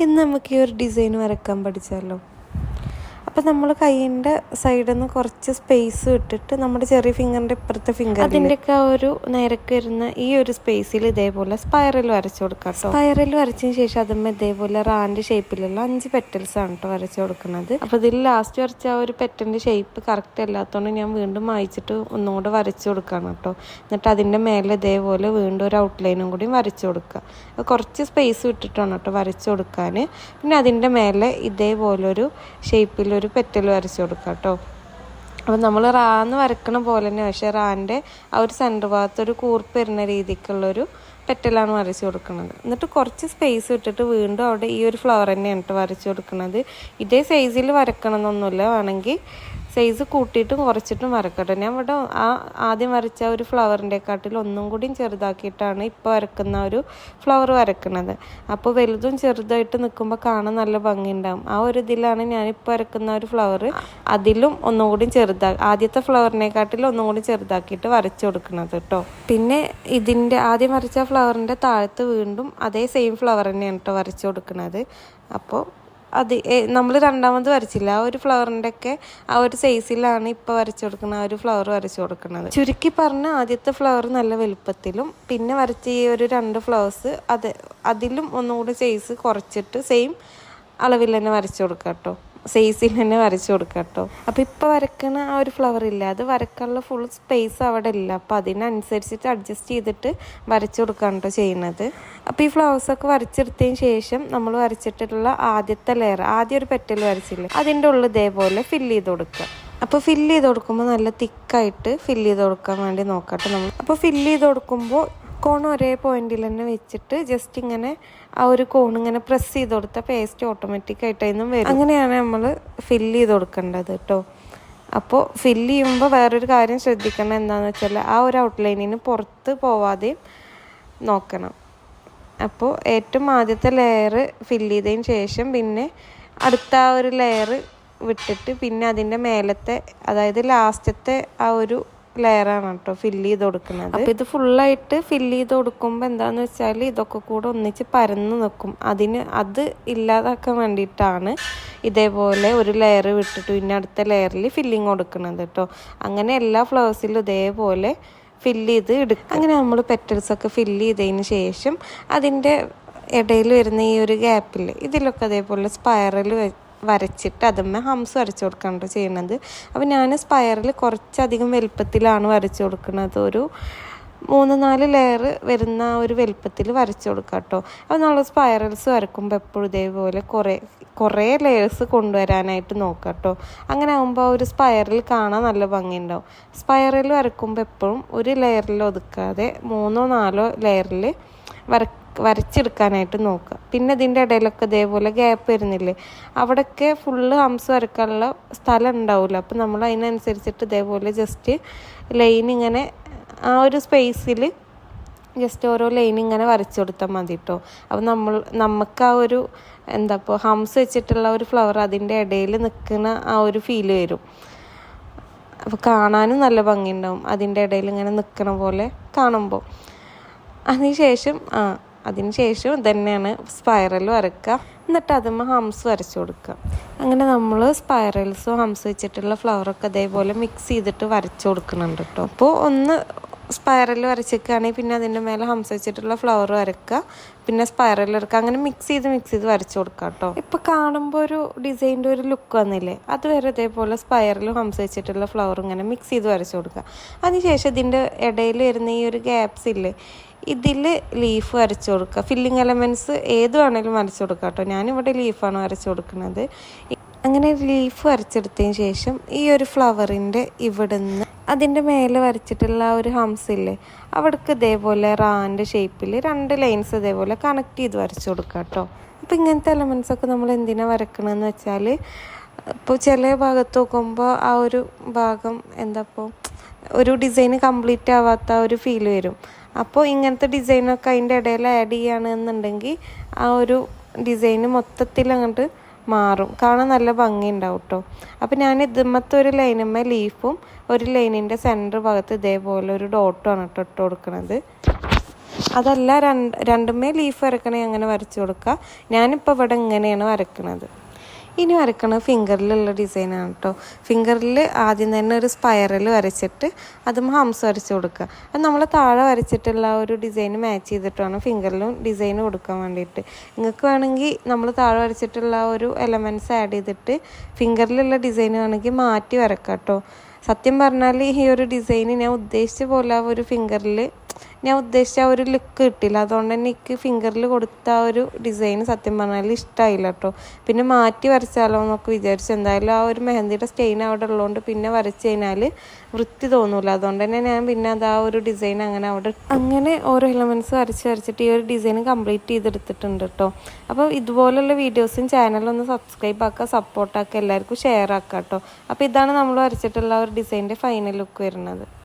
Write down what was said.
ഇന്ന് നമുക്ക് ഈ ഒരു ഡിസൈൻ വരക്കാൻ പഠിച്ചാലോ? അപ്പം നമ്മൾ കൈയിന്റെ സൈഡിൽ നിന്ന് കുറച്ച് സ്പേസ് വിട്ടിട്ട് നമ്മുടെ ചെറിയ ഫിംഗറിന്റെ ഇപ്പുറത്തെ ഫിംഗർ അതിന്റെയൊക്കെ ആ ഒരു നേരക്ക് വരുന്ന ഈ ഒരു സ്പേസിൽ ഇതേപോലെ സ്പൈറൽ വരച്ചു കൊടുക്കാം കേട്ടോ സ്പൈറൽ വരച്ചതിന് ശേഷം അതുമ്മ ഇതേപോലെ റാൻഡ് ഷേപ്പിലുള്ള അഞ്ച് പെറ്റൽസ് ആണ് കേട്ടോ വരച്ചു കൊടുക്കുന്നത്. അപ്പോൾ ഇതിൽ ലാസ്റ്റ് വരച്ച ആ ഒരു പെറ്റലിന്റെ ഷേപ്പ് കറക്റ്റ് അല്ലാത്തതുകൊണ്ട് ഞാൻ വീണ്ടും വായിച്ചിട്ട് ഒന്നുകൂടെ വരച്ചു കൊടുക്കുകയാണ് കേട്ടോ എന്നിട്ട് അതിന്റെ മേലെ ഇതേപോലെ വീണ്ടും ഒരു ഔട്ട്ലൈനും കൂടി വരച്ചു കൊടുക്കുക അപ്പോൾ കുറച്ച് സ്പേസ് വിട്ടിട്ടാണ് കേട്ടോ വരച്ചു കൊടുക്കാൻ പിന്നെ അതിന്റെ മേലെ ഇതേപോലൊരു ഷേപ്പിലൊരു പെറ്റൽ വരച്ചു കൊടുക്കുക കേട്ടോ അപ്പോൾ നമ്മൾ റാന്ന് വരക്കണ പോലെ തന്നെ പക്ഷേ റാന്റെ ആ ഒരു സെന്റർ ഭാഗത്ത് ഒരു കൂർപ്പ് വരുന്ന രീതിക്കുള്ളൊരു പെറ്റലാണ് വരച്ചു കൊടുക്കുന്നത് എന്നിട്ട് കുറച്ച് സ്പേസ് ഇട്ടിട്ട് വീണ്ടും അവിടെ ഈ ഒരു ഫ്ലവർ തന്നെയാണ് വരച്ചു കൊടുക്കുന്നത് ഇതേ സൈസിൽ വരക്കണമെന്നൊന്നുമില്ല വേണമെങ്കിൽ സൈസ് കൂട്ടിയിട്ടും കുറച്ചിട്ടും വരക്കട്ടെ. ഞാൻ ഇവിടെ ആ ആദ്യം വരച്ച ഒരു ഫ്ലവറിന്റെ കാട്ടിൽ ഒന്നും കൂടിയും ചെറുതാക്കിയിട്ടാണ് ഇപ്പോൾ വരക്കുന്ന ഒരു ഫ്ലവർ വരക്കുന്നത്. അപ്പോൾ വലുതും ചെറുതായിട്ട് നിൽക്കുമ്പോൾ കാണാൻ നല്ല ഭംഗിയുണ്ടാകും ആ ഒരു ഇതിലാണ് ഞാനിപ്പോൾ വരക്കുന്ന ഒരു ഫ്ലവർ അതിലും ഒന്നും കൂടി ചെറുതാ ആദ്യത്തെ ഫ്ലവറിനെക്കാട്ടിൽ ഒന്നും കൂടി ചെറുതാക്കിയിട്ട് വരച്ചു കൊടുക്കുന്നത് കേട്ടോ പിന്നെ ഇതിന്റെ ആദ്യം വരച്ച ഫ്ലവറിന്റെ താഴത്ത് വീണ്ടും അതേ സെയിം ഫ്ലവർ തന്നെയാണ് കേട്ടോ വരച്ചു കൊടുക്കുന്നത്. അപ്പോൾ അത് നമ്മൾ രണ്ടാമത് വരച്ചില്ല. ആ ഒരു ഫ്ലവറിന്റെ ഒക്കെ ആ ഒരു സൈസിലാണ് ഇപ്പോൾ വരച്ചു കൊടുക്കുന്ന ആ ഒരു ഫ്ലവർ വരച്ചു കൊടുക്കുന്നത് ചുരുക്കി പറഞ്ഞ ആദ്യത്തെ ഫ്ലവർ നല്ല വലുപ്പത്തിലും പിന്നെ വരച്ച ഈ ഒരു രണ്ട് ഫ്ലവേഴ്സ് അത് അതിലും ഒന്നുകൂടി സൈസ് കുറച്ചിട്ട് സെയിം അളവിൽ തന്നെ വരച്ചു കൊടുക്കാം കേട്ടോ സൈസിൽ തന്നെ വരച്ചു കൊടുക്കാം കേട്ടോ അപ്പോൾ ഇപ്പോൾ വരക്കണ ആ ഒരു ഫ്ലവർ ഇല്ല. അത് വരക്കാനുള്ള ഫുൾ സ്പേസ് അവിടെ ഇല്ല. അപ്പോൾ അതിനനുസരിച്ചിട്ട് അഡ്ജസ്റ്റ് ചെയ്തിട്ട് വരച്ചു കൊടുക്കുകയാണ് കേട്ടോ ചെയ്യുന്നത് അപ്പോൾ ഈ ഫ്ലവേഴ്സൊക്കെ വരച്ചെടുത്തതിന് ശേഷം നമ്മൾ വരച്ചിട്ടുള്ള ആദ്യത്തെ ലെയർ ആദ്യം ഒരു പെറ്റൽ വരച്ചില്ലേ അതിന്റെ ഉള്ളിൽ ഇതേപോലെ ഫില്ല് ചെയ്ത് കൊടുക്കുക അപ്പോൾ ഫില്ല് ചെയ്ത് കൊടുക്കുമ്പോൾ നല്ല തിക്കായിട്ട് ഫില്ല് ചെയ്ത് കൊടുക്കാൻ വേണ്ടി നോക്കട്ടെ നമ്മൾ. അപ്പോൾ ഫില്ല് ചെയ്ത് കൊടുക്കുമ്പോൾ കോൺ ഒരേ പോയിന്റിൽ തന്നെ വെച്ചിട്ട് ജസ്റ്റ് ഇങ്ങനെ ആ ഒരു കോൺ ഇങ്ങനെ പ്രസ് ചെയ്ത് കൊടുത്ത പേസ്റ്റ് ഓട്ടോമാറ്റിക് ആയിട്ടായിരുന്നു വരും. അങ്ങനെയാണ് നമ്മൾ ഫില്ല് ചെയ്ത് കൊടുക്കേണ്ടത് കേട്ടോ അപ്പോൾ ഫില്ല് ചെയ്യുമ്പോൾ വേറൊരു കാര്യം ശ്രദ്ധിക്കണം എന്താണെന്ന് വെച്ചാൽ ആ ഒരു ഔട്ട്ലൈനിന് പുറത്ത് പോവാതെയും നോക്കണം. അപ്പോൾ ഏറ്റവും ആദ്യത്തെ ലെയർ ഫില്ല് ചെയ്തതിന് ശേഷം പിന്നെ അടുത്ത ആ ഒരു ലെയർ വിട്ടിട്ട് പിന്നെ അതിന്റെ മേലത്തെ അതായത് ലാസ്റ്റത്തെ ആ ഒരു ലെയറാണ് കേട്ടോ ഫില്ല് ചെയ്ത് കൊടുക്കുന്നത്. അപ്പോൾ ഇത് ഫുള്ളായിട്ട് ഫില്ല് ചെയ്ത് കൊടുക്കുമ്പോൾ എന്താണെന്ന് വെച്ചാൽ ഇതൊക്കെ കൂടെ ഒന്നിച്ച് പരന്ന് നിൽക്കും അതിന് അത് ഇല്ലാതാക്കാൻ വേണ്ടിയിട്ടാണ് ഇതേപോലെ ഒരു ലെയർ വിട്ടിട്ട് പിന്നെ അടുത്ത ലെയറിൽ ഫില്ലിങ് കൊടുക്കുന്നത് കേട്ടോ അങ്ങനെ എല്ലാ ഫ്ലവേഴ്സിലും ഇതേപോലെ ഫില്ല് ചെയ്ത് എടുക്കും. അങ്ങനെ നമ്മൾ പെറ്റൽസ് ഒക്കെ ഫില്ല് ചെയ്തതിന് ശേഷം അതിന്റെ ഇടയിൽ വരുന്ന ഈ ഒരു ഗ്യാപ്പിൽ ഇതിലൊക്കെ അതേപോലെ സ്പൈറൽ വരച്ചിട്ട് അതുമ്മേ ഹംസ് വരച്ചു കൊടുക്കാണ് ചെയ്യുന്നത് അപ്പോൾ ഞാൻ സ്പയറിൽ കുറച്ചധികം വലുപ്പത്തിലാണ് വരച്ചു കൊടുക്കുന്നത് ഒരു മൂന്ന് നാല് ലെയർ വരുന്ന ഒരു വലുപ്പത്തിൽ വരച്ചു കൊടുക്കുക കേട്ടോ അപ്പോൾ നമ്മൾ സ്പൈറൽസ് വരക്കുമ്പോൾ എപ്പോഴും ഇതേപോലെ കുറേ കുറേ ലെയേഴ്സ് കൊണ്ടുവരാനായിട്ട് നോക്കുക കേട്ടോ അങ്ങനെ ആകുമ്പോൾ ഒരു സ്പൈറൽ കാണാൻ നല്ല ഭംഗിയുണ്ടാവും. സ്പൈറൽ വരക്കുമ്പോൾ എപ്പോഴും ഒരു ലെയറിൽ ഒതുക്കാതെ മൂന്നോ നാലോ ലെയറിൽ വര വരച്ചെടുക്കാനായിട്ട് നോക്കുക. പിന്നെ ഇതിന്റെ ഇടയിലൊക്കെ ഇതേപോലെ ഗ്യാപ്പ് വരുന്നില്ലേ? അവിടെയൊക്കെ ഫുള്ള് ഹംസ് വരക്കാനുള്ള സ്ഥലം ഉണ്ടാവില്ല. അപ്പം നമ്മൾ അതിനനുസരിച്ചിട്ട് ഇതേപോലെ ജസ്റ്റ് ലൈൻ ഇങ്ങനെ ആ ഒരു സ്പേസിൽ ജസ്റ്റ് ഓരോ ലൈൻ ഇങ്ങനെ വരച്ചു കൊടുത്താൽ മതി കേട്ടോ അപ്പം നമ്മൾ നമുക്ക് ആ ഒരു എന്താ ഇപ്പോൾ ഹംസ് വെച്ചിട്ടുള്ള ഒരു ഫ്ലവർ അതിന്റെ ഇടയിൽ നിൽക്കുന്ന ആ ഒരു ഫീൽ വരും. അപ്പോൾ കാണാനും നല്ല ഭംഗിയുണ്ടാവും. അതിന്റെ ഇടയിൽ ഇങ്ങനെ നിൽക്കണ പോലെ കാണുമ്പോൾ. അതിനുശേഷം ആ അതിന് ശേഷം തന്നെയാണ് സ്പൈറൽ വരക്കുക എന്നിട്ട് അതുമ്മ ഹംസ് വരച്ചു കൊടുക്കുക. അങ്ങനെ നമ്മൾ സ്പൈറൽസും ഹംസ് വെച്ചിട്ടുള്ള ഫ്ലവറൊക്കെ അതേപോലെ മിക്സ് ചെയ്തിട്ട് വരച്ചു കൊടുക്കുന്നുണ്ട് കേട്ടോ അപ്പോൾ ഒന്ന് സ്പൈറൽ വരച്ചേക്കുകയാണെങ്കിൽ പിന്നെ അതിന്റെ മേലെ ഹംസ വെച്ചിട്ടുള്ള ഫ്ലവർ വരക്കുക. പിന്നെ സ്പൈറൽ വരക്കുക അങ്ങനെ മിക്സ് ചെയ്ത് മിക്സ് ചെയ്ത് വരച്ചു കൊടുക്കുക കേട്ടോ. ഇപ്പോൾ കാണുമ്പോൾ ഒരു ഡിസൈന്റെ ഒരു ലുക്ക് വന്നില്ലേ? അത് വരെ ഇതേപോലെ സ്പൈറലും ഹംസ വെച്ചിട്ടുള്ള ഫ്ലവറും ഇങ്ങനെ മിക്സ് ചെയ്ത് വരച്ചു കൊടുക്കുക. അതിനുശേഷം ഇതിന്റെ ഇടയിൽ വരുന്ന ഈ ഒരു ഗ്യാപ്സ് ഇല്ലേ? ഇതിൽ ലീഫ് വരച്ചു കൊടുക്കുക. ഫില്ലിങ് എലമെന്റ്സ് ഏത് വേണേലും വരച്ചു കൊടുക്കുക കേട്ടോ. ഞാനിവിടെ ലീഫാണ് വരച്ചു കൊടുക്കുന്നത്. അങ്ങനെ ലീഫ് വരച്ചെടുത്തതിന് ശേഷം ഈ ഒരു ഫ്ലവറിന്റെ ഇവിടുന്ന് അതിന്റെ മേലെ വരച്ചിട്ടുള്ള ആ ഒരു ഹംസില്ലേ അവിടേക്ക് ഇതേപോലെ റാന്റെ ഷേപ്പിൽ രണ്ട് ലൈൻസ് ഇതേപോലെ കണക്ട് ചെയ്ത് വരച്ചു കൊടുക്കുക കേട്ടോ അപ്പോൾ ഇങ്ങനത്തെ എലമെൻസൊക്കെ നമ്മൾ എന്തിനാണ് വരക്കണമെന്ന് വെച്ചാൽ ഇപ്പോൾ ചില ഭാഗത്ത് നോക്കുമ്പോൾ ആ ഒരു ഭാഗം എന്താ ഇപ്പോൾ ഒരു ഡിസൈൻ കംപ്ലീറ്റ് ആവാത്ത ഒരു ഫീൽ വരും. അപ്പോൾ ഇങ്ങനത്തെ ഡിസൈനൊക്കെ അതിന്റെ ഇടയിൽ ആഡ് ചെയ്യുകയാണെന്നുണ്ടെങ്കിൽ ആ ഒരു ഡിസൈന് മൊത്തത്തിൽ അങ്ങോട്ട് മാറും. കാണാൻ നല്ല ഭംഗി ഉണ്ടാവും കേട്ടോ അപ്പോൾ ഞാൻ ഇതുമ്മത്തെ ഒരു ലൈനുമ്മ ലീഫും ഒരു ലൈനിന്റെ സെന്റർ ഭാഗത്ത് ഇതേപോലെ ഒരു ഡോട്ടുമാണ് കേട്ടോ ഇട്ട് കൊടുക്കുന്നത് അതല്ല രണ്ട് രണ്ടുമേ ലീഫ് വരക്കണേ അങ്ങനെ വരച്ചു കൊടുക്കുക ഞാനിപ്പോൾ ഇവിടെ ഇങ്ങനെയാണ് വരക്കണത്. ഇനി വരക്കണത് ഫിംഗറിലുള്ള ഡിസൈനാണ് കേട്ടോ ഫിംഗറിൽ ആദ്യം തന്നെ ഒരു സ്പൈറൽ വരച്ചിട്ട് അതും ഹംസ് വരച്ച് കൊടുക്കുക അത് നമ്മൾ താഴെ വരച്ചിട്ടുള്ള ഒരു ഡിസൈൻ മാച്ച് ചെയ്തിട്ട് വേണം ഫിംഗറിലും ഡിസൈൻ കൊടുക്കാൻ വേണ്ടിയിട്ട്. നിങ്ങൾക്ക് വേണമെങ്കിൽ നമ്മൾ താഴെ വരച്ചിട്ടുള്ള ഒരു എലമെന്റ്സ് ആഡ് ചെയ്തിട്ട് ഫിംഗറിലുള്ള ഡിസൈൻ വേണമെങ്കിൽ മാറ്റി വരക്കാം കേട്ടോ സത്യം പറഞ്ഞാൽ ഈ ഒരു ഡിസൈൻ ഞാൻ ഉദ്ദേശിച്ച പോലെ ഒരു ഫിംഗറിൽ ഞാൻ ഉദ്ദേശിച്ച ആ ഒരു ലുക്ക് കിട്ടില്ല അതുകൊണ്ട് തന്നെ എനിക്ക് ഫിംഗറിൽ കൊടുത്ത ആ ഒരു ഡിസൈൻ സത്യം പറഞ്ഞാൽ ഇഷ്ടമായില്ല കേട്ടോ പിന്നെ മാറ്റി വരച്ചാലോ എന്നൊക്കെ വിചാരിച്ചു. എന്തായാലും ആ ഒരു മെഹന്തിയുടെ സ്റ്റെയിൻ അവിടെ ഉള്ളതുകൊണ്ട് പിന്നെ വരച്ച് കഴിഞ്ഞാൽ വൃത്തി തോന്നൂല. അതുകൊണ്ട് തന്നെ ഞാൻ പിന്നെ അത് ആ ഒരു ഡിസൈൻ അങ്ങനെ അവിടെ അങ്ങനെ ഓരോ എലമെന്റ്സ് വരച്ച് വരച്ചിട്ട് ഈ ഒരു ഡിസൈൻ കംപ്ലീറ്റ് ചെയ്തെടുത്തിട്ടുണ്ട് കേട്ടോ അപ്പോൾ ഇതുപോലുള്ള വീഡിയോസും ചാനലൊന്ന് സബ്സ്ക്രൈബ് ആക്കുക സപ്പോർട്ടാക്കുക എല്ലാവർക്കും ഷെയർ ആക്കുക കേട്ടോ അപ്പോൾ ഇതാണ് നമ്മൾ വരച്ചിട്ടുള്ള ഒരു ഡിസൈന്റെ ഫൈനൽ ലുക്ക് വരുന്നത്.